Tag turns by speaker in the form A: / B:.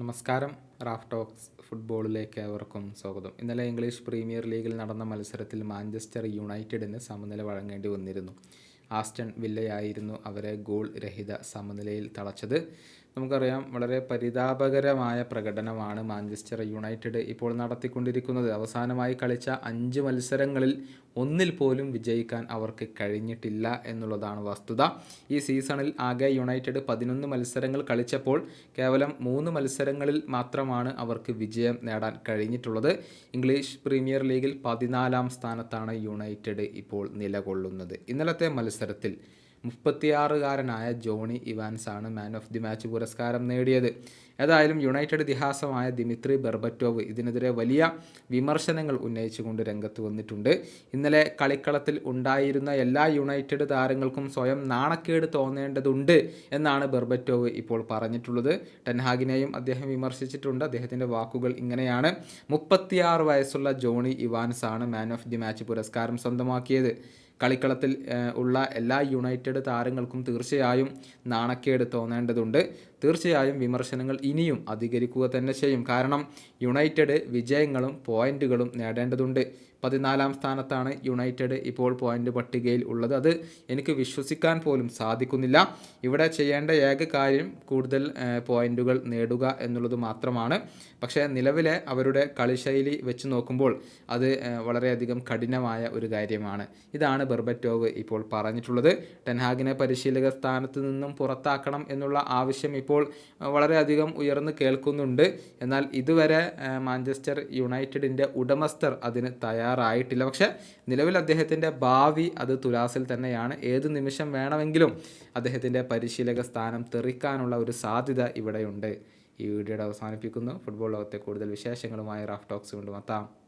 A: നമസ്കാരം. Raf talks ഫുട്ബോളിലേക്ക് അവർക്കും സ്വാഗതം. ഇന്നലെ ഇംഗ്ലീഷ് പ്രീമിയർ ലീഗിൽ നടന്ന മത്സരത്തിൽ മാഞ്ചസ്റ്റർ യുണൈറ്റഡിന് സമനില വഴങ്ങേണ്ടി വന്നിരുന്നു. ആസ്റ്റൺ വില്ലയായിരുന്നു അവരെ ഗോൾ രഹിത സമനിലയിൽ തളച്ചത്. നമുക്കറിയാം വളരെ പരിതാപകരമായ പ്രകടനമാണ് മാഞ്ചസ്റ്റർ യുണൈറ്റഡ് ഇപ്പോൾ നടത്തിക്കൊണ്ടിരിക്കുന്നത്. അവസാനമായി കളിച്ച അഞ്ച് മത്സരങ്ങളിൽ ഒന്നിൽ പോലും വിജയിക്കാൻ അവർക്ക് കഴിഞ്ഞിട്ടില്ല എന്നുള്ളതാണ് വസ്തുത. ഈ സീസണിൽ ആകെ യുണൈറ്റഡ് പതിനൊന്ന് മത്സരങ്ങൾ കളിച്ചപ്പോൾ കേവലം മൂന്ന് മത്സരങ്ങളിൽ മാത്രമാണ് അവർക്ക് വിജയം നേടാൻ കഴിഞ്ഞിട്ടുള്ളത്. ഇംഗ്ലീഷ് പ്രീമിയർ ലീഗിൽ പതിനാലാം സ്ഥാനത്താണ് യുണൈറ്റഡ് ഇപ്പോൾ നിലകൊള്ളുന്നത്. ഇന്നലത്തെ മത്സരത്തിൽ മുപ്പത്തിയാറുകാരനായ ജോണി ഇവാൻസ് ആണ് മാൻ ഓഫ് ദി മാച്ച് പുരസ്കാരം നേടിയത്. ഏതായാലും യുണൈറ്റഡ് ഇതിഹാസമായ ദിമിത്രി ബെർബറ്റോവ് ഇതിനെതിരെ വലിയ വിമർശനങ്ങൾ ഉന്നയിച്ചുകൊണ്ട് രംഗത്ത് വന്നിട്ടുണ്ട്. ഇന്നലെ കളിക്കളത്തിൽ ഉണ്ടായിരുന്ന എല്ലാ യുണൈറ്റഡ് താരങ്ങൾക്കും സ്വയം നാണക്കേട് തോന്നേണ്ടതുണ്ട് എന്നാണ് ബെർബറ്റോവ് ഇപ്പോൾ പറഞ്ഞിട്ടുള്ളത്. ടെൻഹാഗിനെയും അദ്ദേഹം വിമർശിച്ചിട്ടുണ്ട്. അദ്ദേഹത്തിന്റെ വാക്കുകൾ ഇങ്ങനെയാണ്. മുപ്പത്തിയാറ് വയസ്സുള്ള ജോണി ഇവാൻസ് ആണ് മാൻ ഓഫ് ദി മാച്ച് പുരസ്കാരം സ്വന്തമാക്കിയത്. കളിക്കളത്തിൽ ഉള്ള എല്ലാ യുണൈറ്റഡ് താരങ്ങൾക്കും തീർച്ചയായും നാണക്കേട് തോന്നേണ്ടതുണ്ട്. തീർച്ചയായും വിമർശനങ്ങൾ ഇനിയും അധികരിക്കുക തന്നെ ചെയ്യും. കാരണം യുണൈറ്റഡ് വിജയങ്ങളും പോയിന്റുകളും നേടേണ്ടതുണ്ട്. പതിനാലാം സ്ഥാനത്താണ് യുണൈറ്റഡ് ഇപ്പോൾ പോയിന്റ് പട്ടികയിൽ ഉള്ളത്. അത് എനിക്ക് വിശ്വസിക്കാൻ പോലും സാധിക്കുന്നില്ല. ഇവിടെ ചെയ്യേണ്ട ഏക കാര്യം കൂടുതൽ പോയിന്റുകൾ നേടുക എന്നുള്ളത് മാത്രമാണ്. പക്ഷേ നിലവിലെ അവരുടെ കളിശൈലി വെച്ച് നോക്കുമ്പോൾ അത് വളരെയധികം കഠിനമായ ഒരു കാര്യമാണ്. ഇതാണ് ബെർബറ്റോവ് ഇപ്പോൾ പറഞ്ഞിട്ടുള്ളത്. ടെൻഹാഗിനെ പരിശീലക സ്ഥാനത്ത് നിന്നും പുറത്താക്കണം എന്നുള്ള ആവശ്യം ഇപ്പോൾ ഏഹ്, വളരെയധികം ഉയർന്നു കേൾക്കുന്നുണ്ട്. എന്നാൽ ഇതുവരെ മാഞ്ചസ്റ്റർ യുണൈറ്റഡിന്റെ ഉടമസ്ഥർ അതിന് തയ്യാറായിട്ടില്ല. പക്ഷേ നിലവിൽ അദ്ദേഹത്തിന്റെ ഭാവി അത് തുലാസിൽ തന്നെയാണ്. ഏത് നിമിഷം വേണമെങ്കിലും അദ്ദേഹത്തിന്റെ പരിശീലക സ്ഥാനം തെറിക്കാനുള്ള ഒരു സാധ്യത ഇവിടെയുണ്ട്. ഈ വീഡിയോയുടെ അവസാനിപ്പിക്കുന്നു. ഫുട്ബോൾ ലോകത്തെ കൂടുതൽ വിശേഷങ്ങളുമായി റാഫ് ടോക്സ് കൊണ്ടുമെത്താം